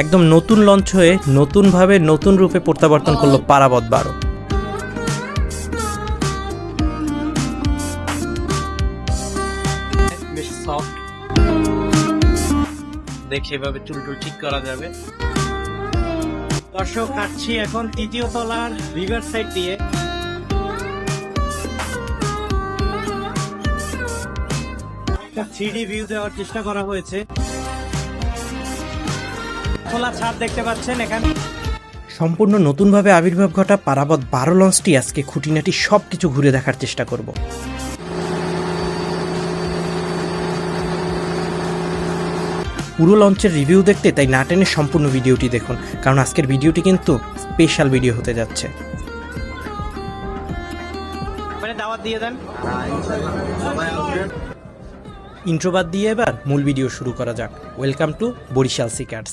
একদম নতুন লঞ্চ হয়ে নতুনভাবে নতুন রূপে প্রত্যাবর্তন করল পারাবত বারো দেখে এভাবে চুল টুল ঠিক করা যাবে। দর্শক কাটছি এখন তৃতীয় তলার রিভার সাইড দিয়ে। থ্রি ভিউ দেওয়ার চেষ্টা করা হয়েছে। খোলা ছাদ দেখতে পাচ্ছেন এখানে। সম্পূর্ণ নতুনভাবে আবির্ভাব ঘটা পারাবত বারো লঞ্চটি আজকে খুঁটিনাটি সব কিছু ঘুরে দেখার চেষ্টা করব। পুরো লঞ্চের রিভিউ দেখতে তাই না টেনে সম্পূর্ণ ভিডিওটি দেখুন কারণ আজকের ভিডিওটি কিন্তু স্পেশাল ভিডিও হতে যাচ্ছে। মানে দাওয়াত দিয়ে দেন। ইন্ট্রোবাদ দিয়ে এবার মূল ভিডিও শুরু করা যাক। Welcome to Barishal seekers